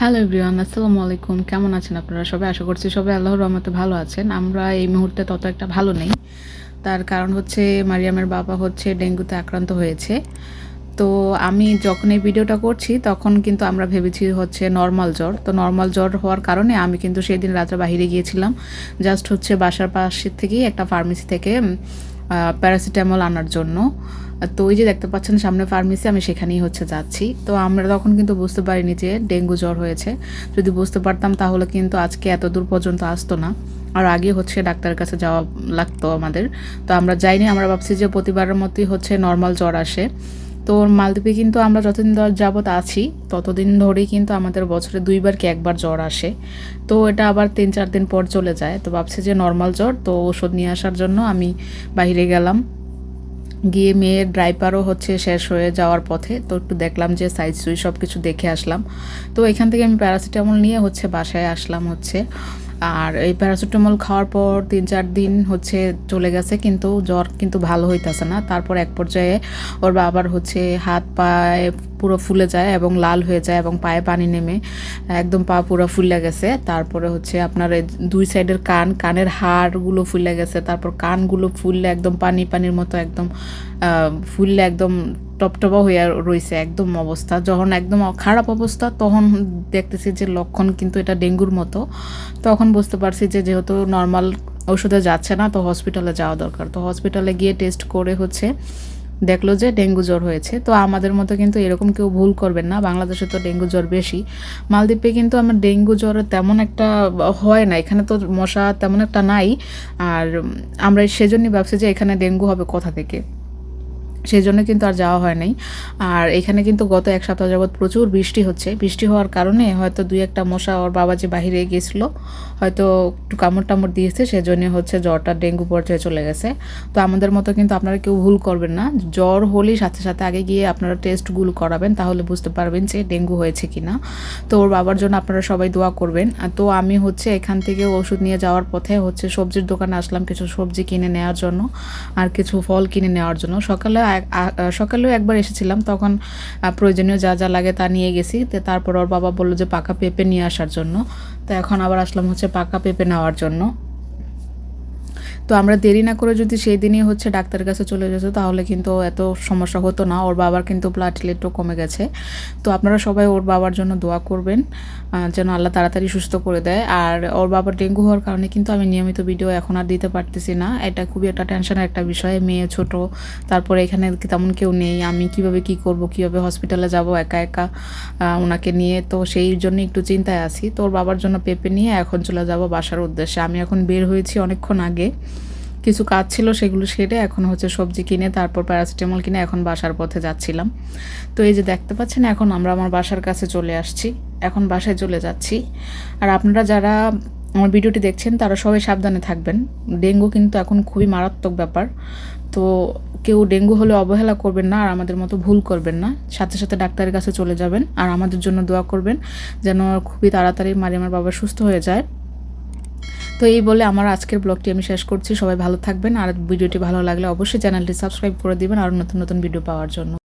Hello everyone আসসালামু আলাইকুম। কেমন আছেন আপনারা সবাই? আশা করছি সবাই আল্লাহর রহমতে ভালো আছেন। আমরা এই মুহূর্তে তত একটা ভালো নেই। তার কারণ হচ্ছে মারিয়ামের বাবা হচ্ছে ডেঙ্গুতে আক্রান্ত হয়েছে। তো আমি যখন এই ভিডিওটা করছি, তখন কিন্তু আমরা ভেবেছি হচ্ছে নর্মাল জ্বর। তো নর্মাল জ্বর হওয়ার কারণে আমি কিন্তু সেই দিন রাত্রে বাহিরে গিয়েছিলাম। জাস্ট হচ্ছে বাসার পাশের থেকেই একটা ফার্মেসি থেকে প্যারাসিটামল আনার জন্য। তো ওই যে দেখতে পাচ্ছেন সামনে ফার্মেসি আমি সেখানেই হচ্ছে যাচ্ছি। তো আমরা তখন কিন্তু বুঝতে পারিনি যে ডেঙ্গু জ্বর হয়েছে। যদি বুঝতে পারতাম তাহলে কিন্তু আজকে এত দূর পর্যন্ত আসতো না। আর আগে হচ্ছে ডাক্তারের কাছে যাওয়া লাগতো আমাদের। তো আমরা যাইনি, আমরা ভাবছি যে প্রতিবারের মতোই হচ্ছে নর্মাল জ্বর আসে। তো মালদ্বীপে কিন্তু আমরা যতদিন যাবৎ আছি, ততদিন ধরেই কিন্তু আমাদের বছরে দুইবার কি একবার জ্বর আসে। তো এটা আবার তিন চার দিন পর চলে যায়। তো ভাবছি যে নর্মাল জ্বর, তো ওষুধ নিয়ে আসার জন্য আমি বাইরে গেলাম। গিয়ে মেয়ের ড্রাইপারও হচ্ছে শেষ হয়ে যাওয়ার পথে। তো একটু দেখলাম যে সাইজ সুই সব কিছু দেখে আসলাম। তো এখান থেকে আমি প্যারাসিটামল নিয়ে হচ্ছে বাসায় আসলাম হচ্ছে। আর এই প্যারাসিটামল খাওয়ার পর তিন চার দিন হচ্ছে চলে গেছে, কিন্তু জ্বর কিন্তু ভালো হইতেছে না। তারপর এক পর্যায়ে ওর বাবার হচ্ছে হাত পায়ে পুরো ফুলে যায় এবং লাল হয়ে যায় এবং পায়ে পানি নেমে একদম পা পুরো ফুলে গেছে। তারপরে হচ্ছে আপনার দুই সাইডের কান, কানের হাড়গুলো ফুলে গেছে। তারপর কানগুলো ফুললে একদম পানি পানির মতো একদম ফুললে একদম টপটপা হয়ে রয়েছে একদম অবস্থা। যখন একদম খারাপ অবস্থা, তখন দেখতেছি যে লক্ষণ কিন্তু এটা ডেঙ্গুর মতো। তখন বুঝতে পারছি যে যেহেতু নর্মাল ওষুধে যাচ্ছে না, তো হসপিটালে যাওয়া দরকার। তো হসপিটালে গিয়ে টেস্ট করে হচ্ছে দেখল যে ডেঙ্গু জ্বর হয়েছে। তো আমাদের মতো কিন্তু এরকম কেউ ভুল করবেন না। বাংলাদেশে তো ডেঙ্গু জ্বর বেশি। মালদ্বীপে কিন্তু আমার ডেঙ্গু জ্বর তেমন একটা হয় না। এখানে তো মশা তেমন একটা নাই। আর আমরা সেজন্যই ভাবছি যে এখানে ডেঙ্গু হবে কোথা থেকে? সেই জন্য কিন্তু আর যাওয়া হয় নাই। আর এখানে কিন্তু গত এক সপ্তাহ যাবৎ প্রচুর বৃষ্টি হচ্ছে। বৃষ্টি হওয়ার কারণে হয়তো দুই একটা মশা ওর বাবা যে বাহিরে গেছিল, হয়তো একটু কামড় টামড় দিয়েছে, সেজন্য হচ্ছে জ্বরটা ডেঙ্গু পর্যায়ে চলে গেছে। তো আমাদের মতো কিন্তু আপনারা কেউ ভুল করবেন না। জ্বর হলেই সাথে সাথে আগে গিয়ে আপনারা টেস্টগুলো করাবেন, তাহলে বুঝতে পারবেন যে ডেঙ্গু হয়েছে কি না তো ওর বাবার জন্য আপনারা সবাই দোয়া করবেন। তো আমি হচ্ছে এখান থেকে ওষুধ নিয়ে যাওয়ার পথে হচ্ছে সবজির দোকানে আসলাম কিছু সবজি কিনে নেওয়ার জন্য, আর কিছু ফল কিনে নেওয়ার জন্য। সকালে সকালেও একবার এসেছিলাম, তখন প্রয়োজনীয় যা যা লাগে তা নিয়ে গেছি। তো তারপর ওর বাবা বলল যে পাকা পেঁপে নিয়ে আসার জন্য। তো এখন আবার আসলাম হচ্ছে পাকা পেঁপে নেওয়ার জন্য। তো আমরা দেরি না করে যদি সেই দিনই হচ্ছে ডাক্তারের কাছে চলে যেত, তাহলে কিন্তু এত সমস্যা হতো না। ওর বাবার কিন্তু প্লাটিলেটও কমে গেছে। তো আপনারা সবাই ওর বাবার জন্য দোয়া করবেন যেন আল্লাহ তাড়াতাড়ি সুস্থ করে দেয়। আর ওর বাবার ডেঙ্গু হওয়ার কারণে কিন্তু আমি নিয়মিত ভিডিও এখন আর দিতে পারতেছি না। এটা খুবই একটা টেনশনের একটা বিষয়। মেয়ে ছোট, তারপরে এখানে তেমন কেউ নেই। আমি কীভাবে কি করব, কীভাবে হসপিটালে যাব, একা একা ওনাকে নিয়ে। তো সেই জন্য একটু চিন্তায় আছি। তো ওর বাবার জন্য পেপে নিয়ে এখন চলে যাব বাসার উদ্দেশ্যে। আমি এখন বের হয়েছি অনেকক্ষণ আগে। কিছু কাজ ছিল সেগুলো সেরে এখন হচ্ছে সবজি কিনে, তারপর প্যারাসিটামল কিনে এখন বাসার পথে যাচ্ছিলাম। তো এই যে দেখতে পাচ্ছেন, এখন আমরা আমার বাসার কাছে চলে আসছি। এখন বাসায় চলে যাচ্ছি। আর আপনারা যারা আমার ভিডিওটি দেখছেন, তারা সবাই সাবধানে থাকবেন। ডেঙ্গু কিন্তু এখন খুবই মারাত্মক ব্যাপার। তো কেউ ডেঙ্গু হলে অবহেলা করবেন না, আর আমাদের মতো ভুল করবেন না। সাথে সাথে ডাক্তারের কাছে চলে যাবেন, আর আমাদের জন্য দোয়া করবেন, যেন খুবই তাড়াতাড়ি মারিয়ামার বাবা সুস্থ হয়ে যায়। তো এই বলে আমার আজকের ব্লগটি আমি শেষ করছি। সবাই ভালো থাকবেন আর ভিডিওটি ভালো লাগলে অবশ্যই চ্যানেলটি সাবস্ক্রাইব করে দিবেন আর নতুন নতুন ভিডিও পাওয়ার জন্য।